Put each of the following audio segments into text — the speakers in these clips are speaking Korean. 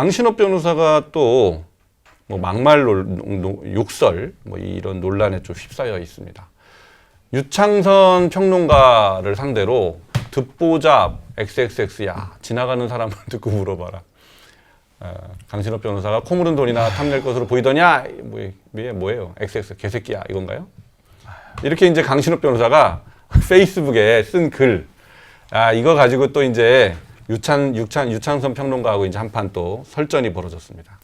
강신업 변호사가 또 뭐 막말 논, 노- 욕설 뭐 이런 논란에 좀 휩싸여 있습니다. 유창선 평론가를 상대로 듣보잡 XXX야 지나가는 사람을 듣고 물어봐라. 어, 강신업 변호사가 코 물은 돈이나 탐낼 것으로 보이더냐? 뭐, 뭐예요? XX 개새끼야 이건가요? 이렇게 이제 강신업 변호사가 페이스북에 쓴 글, 아 이거 가지고 또 이제 유찬 유찬 유창선 평론가하고 이제 한판 또 설전이 벌어졌습니다.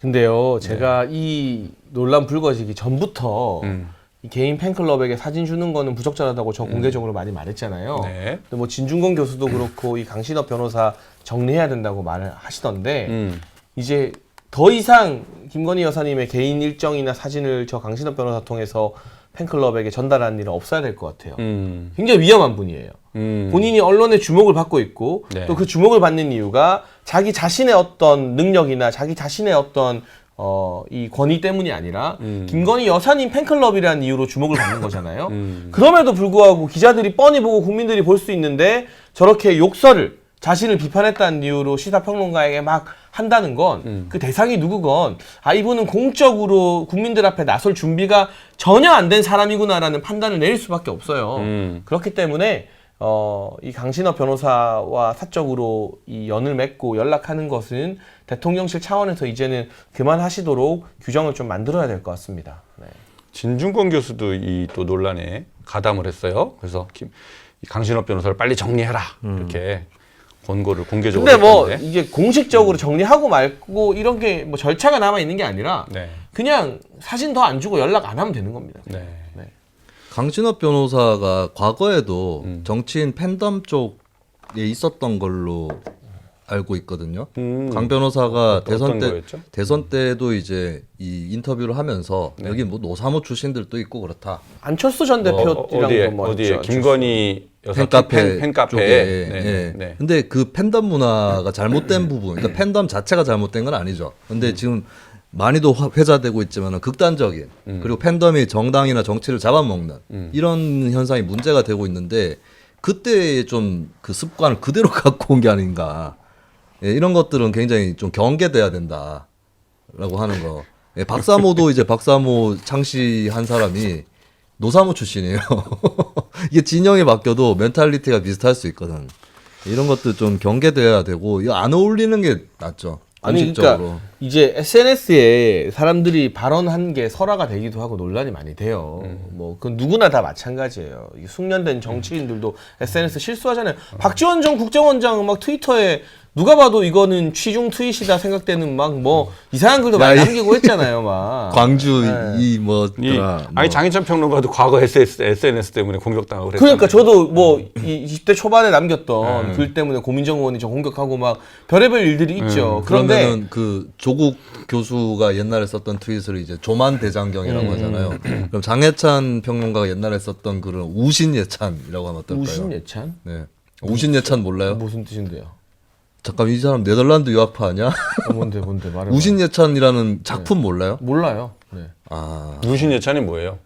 근데요, 제가 이 논란 불거지기 전부터 음. 이 개인 팬클럽에게 사진 주는 거는 부적절하다고 저 공개적으로 많이 말했잖아요. 네. 근데 뭐 진중권 교수도 그렇고 이 강신업 변호사 정리해야 된다고 말을 하시던데 음. 이제 더 이상 김건희 여사님의 개인 일정이나 사진을 저 강신업 변호사 통해서 팬클럽에게 전달하는 일은 없어야 될 것 같아요. 음. 굉장히 위험한 분이에요. 음. 본인이 언론의 주목을 받고 있고 네. 또그 주목을 받는 이유가 자기 자신의 어떤 능력이나 자기 자신의 어떤 어, 이 권위 때문이 아니라 음. 김건희 여사님 팬클럽이라는 이유로 주목을 받는 거잖아요. 음. 그럼에도 불구하고 기자들이 뻔히 보고 국민들이 볼 수 있는데 저렇게 욕설을 자신을 비판했다는 이유로 시사평론가에게 막 한다는 건 음. 그 대상이 누구건 아 이분은 공적으로 국민들 앞에 나설 준비가 전혀 안 된 사람이구나라는 판단을 내릴 수밖에 없어요. 음. 그렇기 때문에 어, 이 강신업 변호사와 사적으로 이 연을 맺고 연락하는 것은 대통령실 차원에서 이제는 그만하시도록 규정을 좀 만들어야 될 것 같습니다. 네. 진중권 교수도 이 또 논란에 가담을 했어요. 그래서 김, 이 강신업 변호사를 빨리 정리해라 이렇게 권고를 공개적으로 근데 뭐 했는데. 이게 공식적으로 정리하고 말고 이런 게 뭐 절차가 남아 있는 게 아니라 네. 그냥 사진 더 안 주고 연락 안 하면 되는 겁니다. 네. 강신업 변호사가 과거에도 음. 정치인 팬덤 쪽에 있었던 걸로 알고 있거든요. 음. 강 변호사가 대선 때 거였죠? 대선 때도 이제 이 인터뷰를 하면서 네. 여기 뭐 노사모 출신들도 있고 그렇다. 안철수 전 어, 대표랑 어디에 뭐 어디에. 김건희 여사 팬카페 팬, 팬카페 쪽에. 네, 예. 네. 근데 그 팬덤 문화가 잘못된 부분, 그러니까 팬덤 자체가 잘못된 건 아니죠. 근데 음. 지금 많이도 화- 회자되고 있지만 극단적인 음. 그리고 팬덤이 정당이나 정치를 잡아먹는 이런 현상이 문제가 되고 있는데 그때 좀 그 습관을 그대로 갖고 온 게 아닌가. 예, 이런 것들은 굉장히 좀 경계돼야 된다라고 하는 거. 예, 박사모도 이제 박사모 창시한 사람이 노사모 출신이에요. 이게 진영이 바뀌어도 멘탈리티가 비슷할 수 있거든. 이런 것도 좀 경계돼야 되고 이거 안 어울리는 게 낫죠. 아니 공식적으로. 그러니까 이제 SNS에 사람들이 발언한 게 설화가 되기도 하고 논란이 많이 돼요. 뭐그 누구나 다 마찬가지예요. 이 숙련된 정치인들도 SNS 실수하잖아요. 박지원 전 국정원장 막 트위터에 누가 봐도 이거는 취중 트윗이다 생각되는 막 뭐 이상한 글도 많이 야, 이- 남기고 했잖아요, 막. 광주 네. 이뭐 이, 아니 장희찬 평론가도 과거 SS, SNS 때문에 공격당하고 그랬잖아요. 그러니까 저도 뭐 이 20대 초반에 남겼던 네. 글 때문에 고민정 의원이 저 공격하고 막 별의별 일들이 있죠. 그런데 그러면은 그 조국 교수가 옛날에 썼던 트윗을 이제 조만 대장경이라고 음. 하잖아요. 그럼 장해찬 평론가가 옛날에 썼던 글은 우신예찬이라고 하면 어떨까요? 우신 예찬 네. 우신예찬 몰라요? 무슨 뜻인데요? 잠깐 이 사람 네덜란드 유학파 아니야? 어, 뭔데 뭔데 말해. 우신예찬이라는 작품 몰라요? 몰라요. 네. 아 우신 예찬이 뭐예요?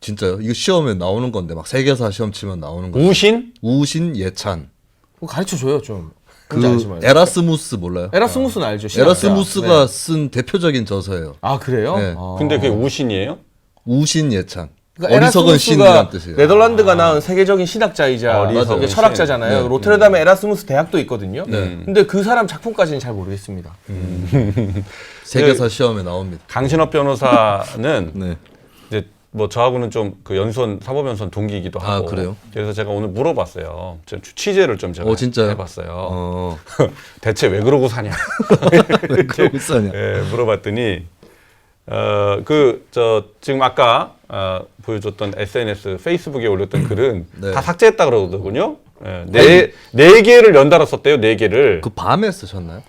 진짜요? 이거 시험에 나오는 건데 막 세계사 시험 치면 나오는 거. 우신? 우신예찬. 그거 가르쳐 줘요 좀. 그. 에라스무스 몰라요? 에라스무스는 알죠. 신학자. 에라스무스가 네. 쓴 대표적인 저서예요. 아 그래요? 네. 아. 근데 그게 우신이에요? 우신예찬. 그러니까 어리석은 에라스무스가 신이란 뜻이에요. 네덜란드가 낳은 세계적인 신학자이자 어리석은 이게 신. 철학자잖아요. 네. 로테르담에 에라스무스 대학도 있거든요. 네. 근데 그 사람 작품까지는 잘 모르겠습니다. 세계사 시험에 나옵니다. 강신업 변호사는 네. 이제 뭐 저하고는 좀 그 연수원 사법연수원 동기이기도 아, 하고 그래요? 그래서 제가 오늘 물어봤어요. 좀 취재를 좀 제가 어, 진짜요? 해봤어요. 어. 대체 왜 그러고 사냐? 왜 그러고 있었냐? 예, 물어봤더니 어 그 저 지금 아까 어, 보여줬던 SNS 페이스북에 올렸던 글은 네. 다 삭제했다 그러더군요. 예, 네, 네 개를 연달아 썼대요. 네 개를. 그 밤에 쓰셨나요?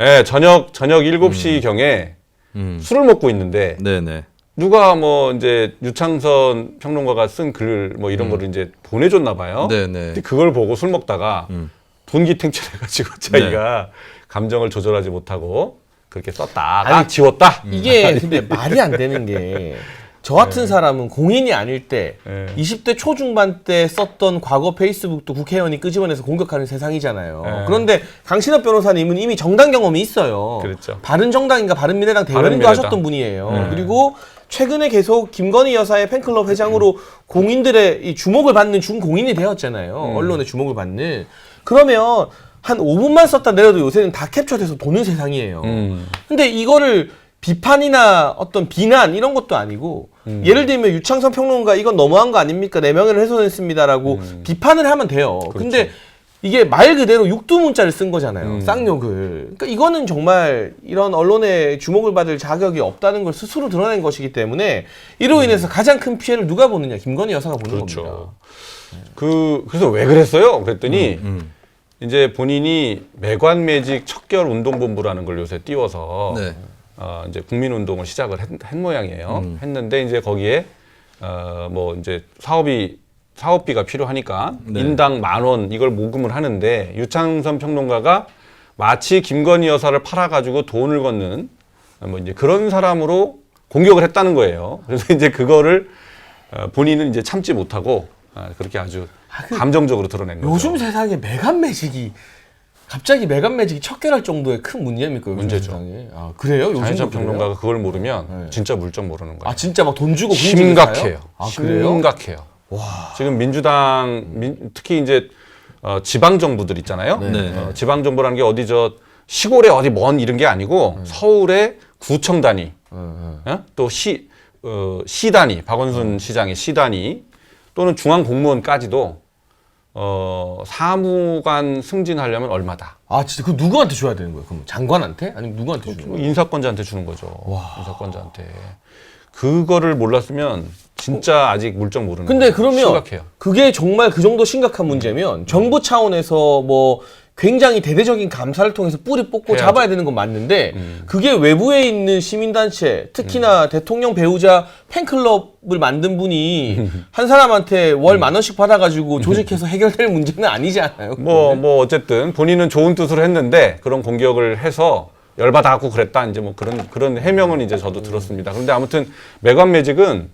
예, 저녁 저녁 7시 경에 음. 술을 먹고 있는데 네네. 누가 뭐 이제 유창선 평론가가 쓴 글 뭐 이런 거를 이제 보내줬나 봐요. 음. 네네. 근데 그걸 보고 술 먹다가 음. 분기탱출해가지고 자기가 감정을 조절하지 못하고 그렇게 썼다. 딱 아니, 지웠다. 이게 근데 말이 안 되는 게 저 같은 사람은 공인이 아닐 때 네. 20대 초중반 때 썼던 과거 페이스북도 국회의원이 끄집어내서 공격하는 세상이잖아요. 네. 그런데 강신업 변호사님은 이미 정당 경험이 있어요. 그렇죠. 바른 정당인가 바른 미래당 대변인도 바른미래당. 하셨던 분이에요. 네. 그리고 최근에 계속 김건희 여사의 팬클럽 회장으로 공인들의 이 주목을 받는 중공인이 되었잖아요. 음. 언론의 주목을 받는. 그러면 한 5분만 썼다 내려도 요새는 다 캡처돼서 도는 세상이에요. 음. 근데 이거를 비판이나 어떤 비난 이런 것도 아니고 음. 예를 들면 유창선 평론가 이건 너무한 거 아닙니까 내 명예를 훼손했습니다라고 음. 비판을 하면 돼요. 근데 이게 말 그대로 육두 문자를 쓴 거잖아요. 그렇죠. 음. 쌍욕을. 그러니까 이거는 정말 이런 언론의 주목을 받을 자격이 없다는 걸 스스로 드러낸 것이기 때문에 이로 인해서 가장 큰 피해를 누가 보느냐? 김건희 여사가 보는 음. 그렇죠. 겁니다. 그 그래서 왜 그랬어요? 그랬더니 음. 이제 본인이 매관 매직 척결 운동본부라는 걸 요새 띄워서 네. 어, 이제 국민운동을 시작을 했, 했 모양이에요. 음. 했는데 이제 거기에 어, 뭐 이제 사업이 사업비가 필요하니까 네. 인당 만 원 이걸 모금을 하는데 유창선 평론가가 마치 김건희 여사를 팔아가지고 돈을 걷는 뭐 이제 그런 사람으로 공격을 했다는 거예요. 그래서 이제 그거를 어, 본인은 이제 참지 못하고 아, 그렇게 아주 감정적으로 드러낸 거죠. 요즘 세상에 메간 매직이 갑자기 메간 매직이 척결할 정도의 큰 문제입니까? 요즘 문제죠. 세상에. 아 그래요? 요즘 장혜찬 평론가가 그걸 모르면 네. 진짜 물정 모르는 거예요. 아 진짜 막 돈 주고 공직을 심각해요. 사요? 아 그래요? 심각해요. 지금 민주당 민- 특히 이제 어, 지방 정부들 있잖아요. 네. 어, 지방 정부라는 게 어디 저 시골에 어디 먼 이런 게 아니고 서울의 구청 단위, 어, 어. 어? 또 시 어, 시 단위, 박원순 시장의 시 단위 또는 중앙 공무원까지도 어, 사무관 승진하려면 얼마다. 아 진짜 그 누구한테 줘야 되는 거예요? 그럼 장관한테? 아니면 누구한테 주는 거예요? 인사권자한테 주는 거죠. 인사권자한테. 그거를 몰랐으면 진짜 아직 물정 모르는 근데 거예요. 그러면 심각해요. 그게 정말 그 정도 심각한 문제면 정부 차원에서 뭐 굉장히 대대적인 감사를 통해서 뿌리 뽑고 해야죠. 음. 잡아야 되는 건 맞는데 그게 외부에 있는 시민단체 특히나 음. 대통령 배우자 팬클럽을 만든 분이 음. 한 사람한테 월 만 원씩 받아가지고 조직해서 해결될 문제는 아니지 않아요? 뭐, 뭐, 어쨌든 본인은 좋은 뜻으로 했는데 그런 공격을 해서 열받아갖고 그랬다. 이제 뭐 그런, 그런 해명은 이제 저도 들었습니다. 그런데 아무튼 매관 매직은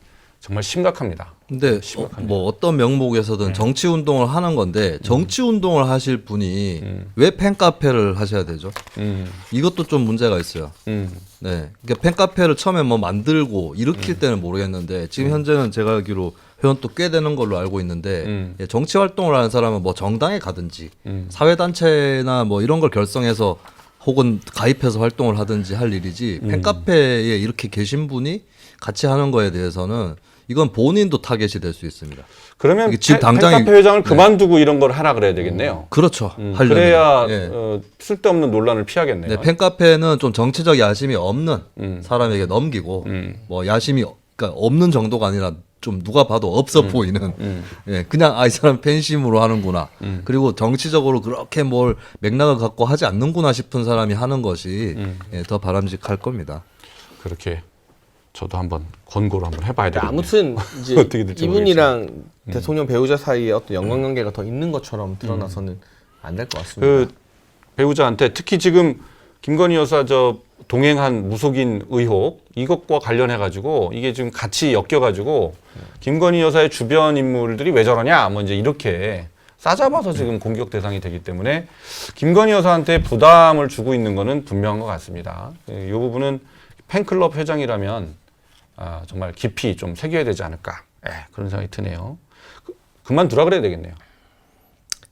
정말 심각합니다. 근데 어, 뭐 어떤 명목에서든 정치 운동을 하는 건데 정치 운동을 하실 분이 왜 팬카페를 하셔야 되죠? 음, 이것도 좀 문제가 있어요. 음, 네. 그러니까 팬카페를 처음에 뭐 만들고 일으킬 때는 모르겠는데 지금 현재는 제가 알기로 회원도 꽤 되는 걸로 알고 있는데 음. 예, 정치 활동을 하는 사람은 뭐 정당에 가든지 음. 사회 단체나 뭐 이런 걸 결성해서 혹은 가입해서 활동을 하든지 할 일이지 음. 팬카페에 이렇게 계신 분이 같이 하는 거에 대해서는 이건 본인도 타겟이 될 수 있습니다. 그러면 지금 팬- 당장에- 팬카페 회장을 그만두고 이런 걸 하라 그래야 되겠네요. 그렇죠. 음, 하려면. 그래야 예. 어, 쓸데없는 논란을 피하겠네요. 네, 팬카페는 좀 정치적 야심이 없는 음. 사람에게 넘기고 음. 뭐 야심이 그러니까 없는 정도가 아니라 좀 누가 봐도 없어 음. 보이는 예, 그냥 아 이 사람 팬심으로 하는구나. 음. 그리고 정치적으로 그렇게 뭘 맥락을 갖고 하지 않는구나 싶은 사람이 하는 것이 음. 예, 더 바람직할 겁니다. 그렇게 저도 한번 권고를 한번 해봐야 근데 되겠네요. 아무튼 이제 어떻게 될지 이분이랑 대통령 배우자 사이에 어떤 연관관계가 더 있는 것처럼 드러나서는 안 될 것 같습니다. 그 배우자한테 특히 지금 김건희 여사 저 동행한 무속인 의혹 이것과 관련해 가지고 이게 지금 같이 엮여 가지고 김건희 여사의 주변 인물들이 왜 저러냐? 뭐 이제 이렇게 싸잡아서 지금 공격 대상이 되기 때문에 김건희 여사한테 부담을 주고 있는 거는 분명한 것 같습니다. 이 부분은 팬클럽 회장이라면 아, 정말 깊이 좀 새겨야 되지 않을까 예, 그런 생각이 드네요. 그, 그만두라 그래야 되겠네요.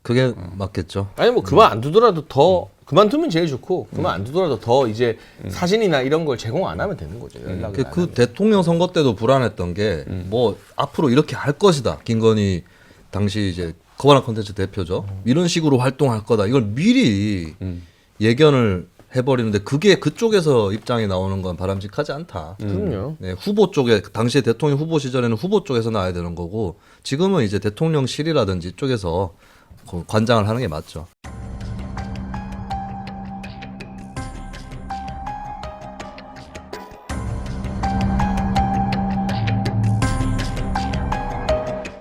그게 음. 맞겠죠. 아니 뭐 그만 안 두더라도 더 그만두면 제일 좋고 그만 안 두더라도 더 이제 사진이나 이런 걸 제공 안 하면 되는 거죠. 연락을 그, 안 그 하면. 대통령 선거 때도 불안했던 게 뭐 앞으로 이렇게 할 것이다. 김건희 당시 이제 거바나 컨텐츠 대표죠. 이런 식으로 활동할 거다. 이걸 미리 음. 예견을 해버리는데 그게 그쪽에서 입장이 나오는 건 바람직하지 않다. 그럼요. 네, 후보 쪽에 당시에 대통령 후보 시절에는 후보 쪽에서 나와야 되는 거고 지금은 이제 대통령실이라든지 이쪽에서 그 관장을 하는 게 맞죠.